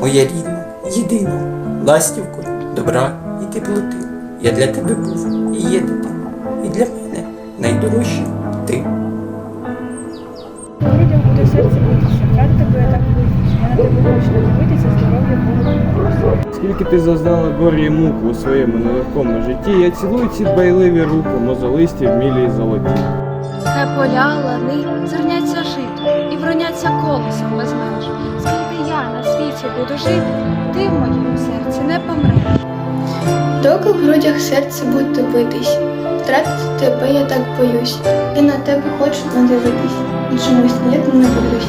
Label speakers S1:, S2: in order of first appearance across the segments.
S1: моя рідна, єдина, ластівко, добра і теплоти. Я для тебе був і є дитина. І для мене найдорожча ти.
S2: Людям буде серце битися, втратити тебе я так боюсь. Я на тебе хочу дивитися, здоров'я Богу.
S3: Скільки ти зазнала горі і муку у своєму нелегкому житті, я цілую ці дбайливі руки, мозолисті, вмілі й золоті.
S4: Хай поля, лани зерняться жито і броняться колесом без меж. Світі буду жити, ти в моєму серці не помреш.
S5: Доки в грудях серце буде битись, втратити тебе я так боюсь. Я на тебе хочу надивитись, і чомусь ніяк не боюсь.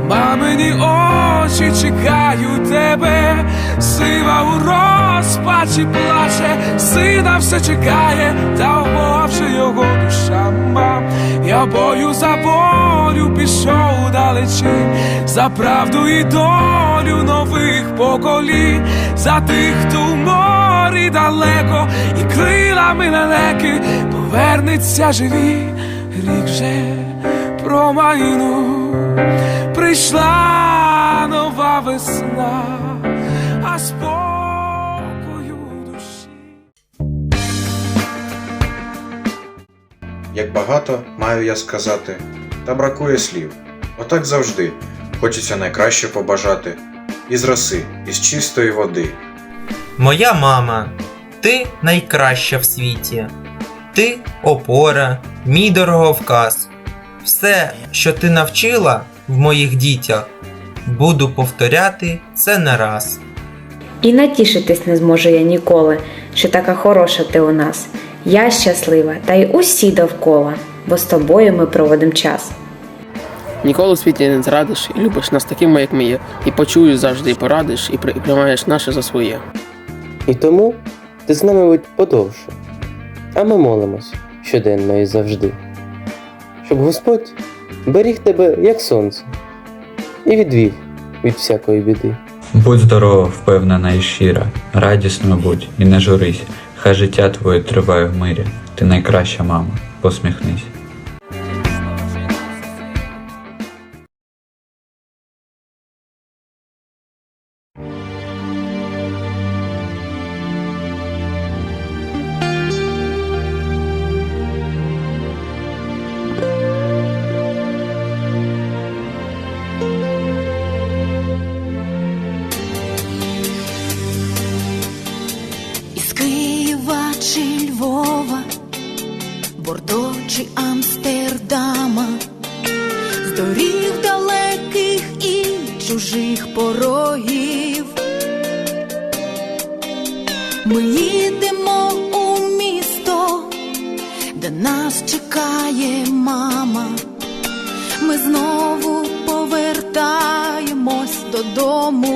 S6: мамині очі чекають тебе, сива у розпачі плаче, сина все чекає, та умовши його душа мам. Я бою за волю пішов далечі, за правду і долю нових поколінь, за тих, хто в морі далеко, і крилами лелеки повернеться живі, рік же промайну, прийшла нова весна, а спокою душі.
S7: Як багато маю я сказати, та бракує слів. Отак завжди хочеться найкраще побажати із роси, із чистої води.
S8: Моя мама, ти найкраща в світі. Ти опора, мій дороговказ. Все, що ти навчила в моїх дітях, буду повторяти це не раз.
S9: І натішитись не зможу я ніколи, що така хороша ти у нас. Я щаслива, та й усі довкола, бо з тобою ми проводимо час.
S10: Ніколи у світі не зрадиш і любиш нас такими, як ми є, і почуєш завжди, і порадиш, і і приймаєш наше за своє.
S11: І тому ти з нами будь подовше, а ми молимось щоденно і завжди, щоб Господь беріг тебе, як сонце, і відвів від всякої біди.
S12: Будь здорова, впевнена і щира, радісно будь і не журись, хай життя твоє триває в мирі. Ти найкраща мама, посміхнись.
S4: Бордо чи Амстердама, з доріг далеких і чужих порогів. Ми їдемо у місто, де нас чекає мама. Ми знову повертаємось додому.